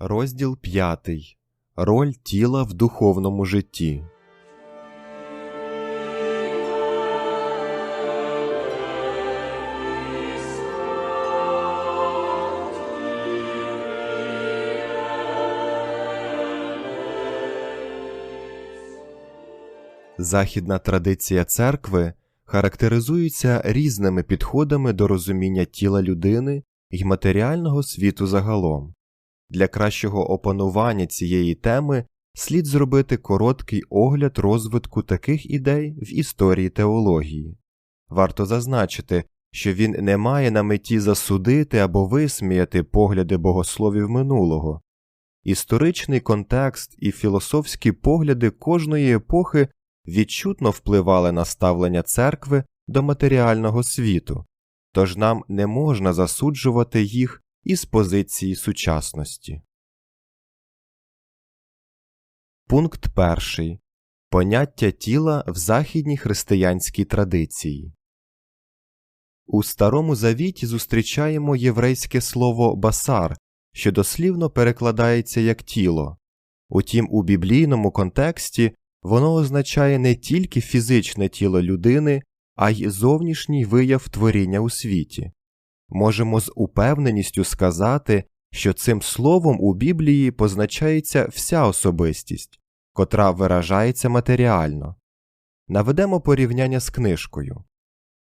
Розділ 5. Роль тіла в духовному житті. Західна традиція церкви характеризується різними підходами до розуміння тіла людини і матеріального світу загалом. Для кращого опанування цієї теми слід зробити короткий огляд розвитку таких ідей в історії теології. Варто зазначити, що він не має на меті засудити або висміяти погляди богословів минулого. Історичний контекст і філософські погляди кожної епохи відчутно впливали на ставлення церкви до матеріального світу, тож нам не можна засуджувати їх із позиції сучасності. Пункт перший. Поняття тіла в західній християнській традиції. У Старому Завіті зустрічаємо єврейське слово басар, що дослівно перекладається як тіло. Утім, у біблійному контексті воно означає не тільки фізичне тіло людини, а й зовнішній вияв творіння у світі. Можемо з упевненістю сказати, що цим словом у Біблії позначається вся особистість, котра виражається матеріально. Наведемо порівняння з книжкою.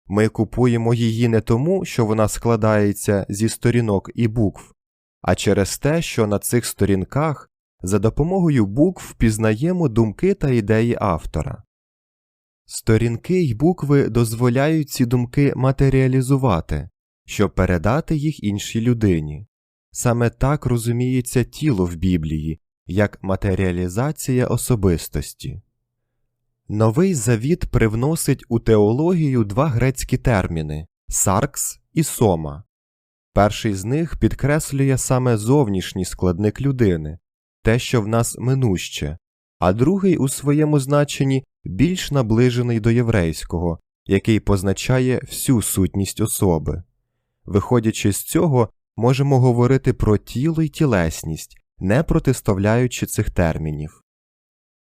Ми купуємо її не тому, що вона складається зі сторінок і букв, а через те, що на цих сторінках за допомогою букв впізнаємо думки та ідеї автора. Сторінки й букви дозволяють ці думки матеріалізувати, щоб передати їх іншій людині. Саме так розуміється тіло в Біблії як матеріалізація особистості. Новий завіт привносить у теологію два грецькі терміни саркс і сома. Перший з них підкреслює саме зовнішній складник людини, те, що в нас минуще, а другий у своєму значенні більш наближений до єврейського, який позначає всю сутність особи. Виходячи з цього, можемо говорити про тіло й тілесність, не протиставляючи цих термінів.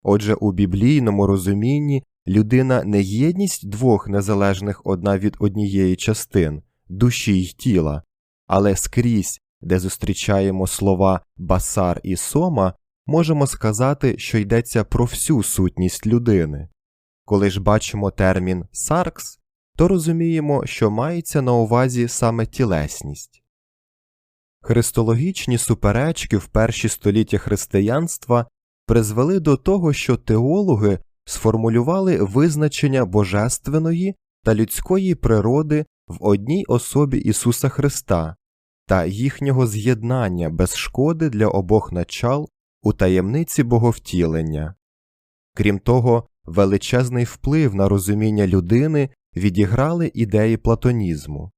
Отже, у біблійному розумінні людина не єдність двох незалежних одна від однієї частин душі й тіла, але скрізь, де зустрічаємо слова басар і сома, можемо сказати, що йдеться про всю сутність людини. Коли ж бачимо термін саркс, то розуміємо, що мається на увазі саме тілесність. Христологічні суперечки в перші століття християнства призвели до того, що теологи сформулювали визначення божественної та людської природи в одній особі Ісуса Христа та їхнього з'єднання без шкоди для обох начал у таємниці боговтілення. Крім того, величезний вплив на розуміння людини відіграли ідеї платонізму.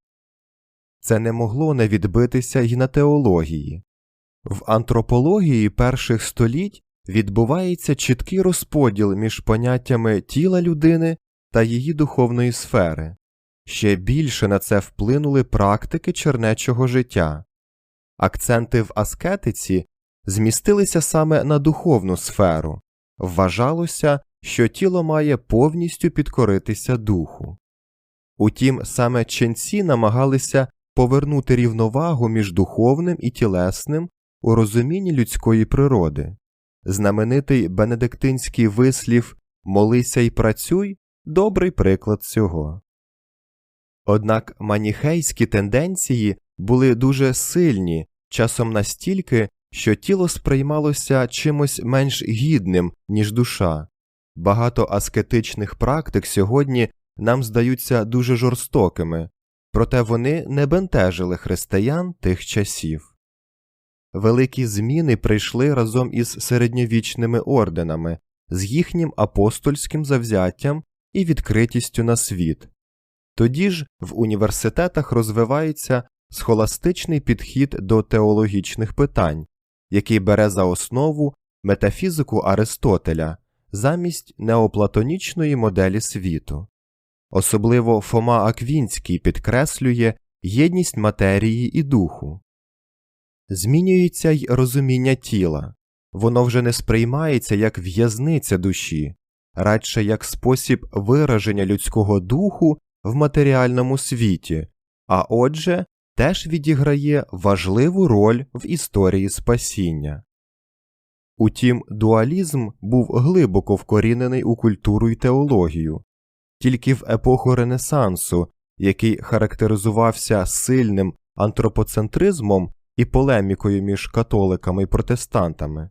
Це не могло не відбитися й на теології. В антропології перших століть відбувається чіткий розподіл між поняттями тіла людини та її духовної сфери. Ще більше на це вплинули практики чернечого життя. Акценти в аскетиці змістилися саме на духовну сферу, вважалося, що тіло має повністю підкоритися духу. Утім, саме ченці намагалися повернути рівновагу між духовним і тілесним у розумінні людської природи. Знаменитий бенедиктинський вислів Молися й працюй добрий приклад цього. Однак маніхейські тенденції були дуже сильні, часом настільки, що тіло сприймалося чимось менш гідним, ніж душа. Багато аскетичних практик сьогодні нам здаються дуже жорстокими, проте вони не бентежили християн тих часів. Великі зміни прийшли разом із середньовічними орденами, з їхнім апостольським завзяттям і відкритістю на світ. Тоді ж в університетах розвивається схоластичний підхід до теологічних питань, який бере за основу метафізику Аристотеля замість неоплатонічної моделі світу. Особливо Фома Аквінський підкреслює єдність матерії і духу. змінюється й розуміння тіла. Воно вже не сприймається як в'язниця душі, радше як спосіб вираження людського духу в матеріальному світі, а отже, теж відіграє важливу роль в історії спасіння. Утім, дуалізм був глибоко вкорінений у культуру й теологію. Тільки в епоху Ренесансу, який характеризувався сильним антропоцентризмом і полемікою між католиками і протестантами,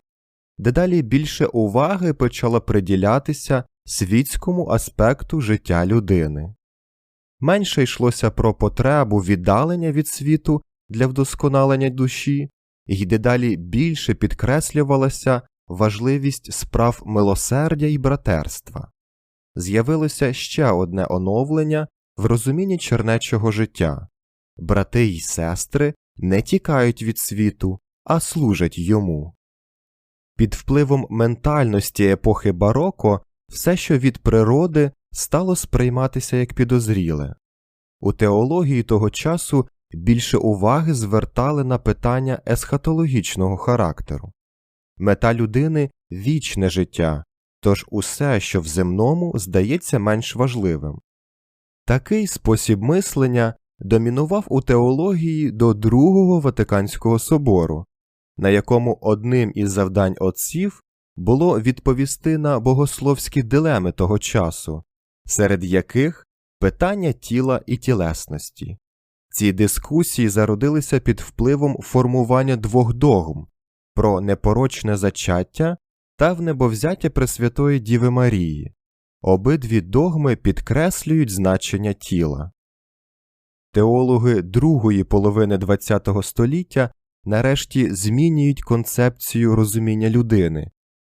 дедалі більше уваги почало приділятися світському аспекту життя людини. Менше йшлося про потребу віддалення від світу для вдосконалення душі, і дедалі більше підкреслювалася важливість справ милосердя і братерства. З'явилося ще одне оновлення в розумінні чернечого життя брати й сестри не тікають від світу, а служать йому. Під впливом ментальності епохи бароко все, що від природи, стало сприйматися як підозріле. У теології того часу більше уваги звертали на питання есхатологічного характеру. Мета людини вічне життя, тож усе, що в земному, здається менш важливим. Такий спосіб мислення домінував у теології до Другого Ватиканського собору, на якому одним із завдань отців було відповісти на богословські дилеми того часу, серед яких питання тіла і тілесності. Ці дискусії зародилися під впливом формування двох догм про непорочне зачаття та внебовзяття Пресвятої Діви Марії. Обидві догми підкреслюють значення тіла. Теологи другої половини ХХ століття нарешті змінюють концепцію розуміння людини,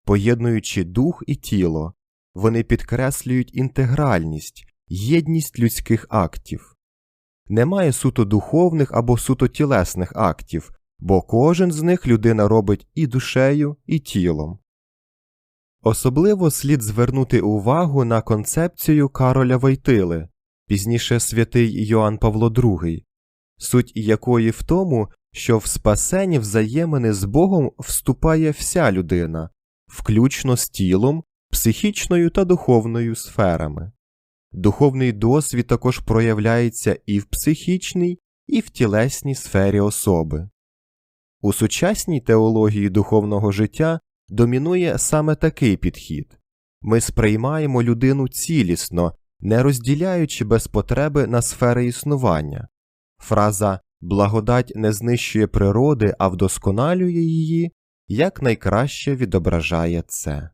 поєднуючи дух і тіло, вони підкреслюють інтегральність, єдність людських актів. Немає суто духовних або суто тілесних актів, бо кожен з них людина робить і душею, і тілом. Особливо слід звернути увагу на концепцію Кароля Войтили, пізніше святий Йоанн Павло II, суть якої в тому, що в спасені взаємини з Богом вступає вся людина, включно з тілом, психічною та духовною сферами. Духовний досвід також проявляється і в психічній, і в тілесній сфері особи. У сучасній теології духовного життя домінує саме такий підхід ми сприймаємо людину цілісно, не розділяючи без потреби на сфери існування. Фраза благодать не знищує природи, а вдосконалює її якнайкраще відображає це.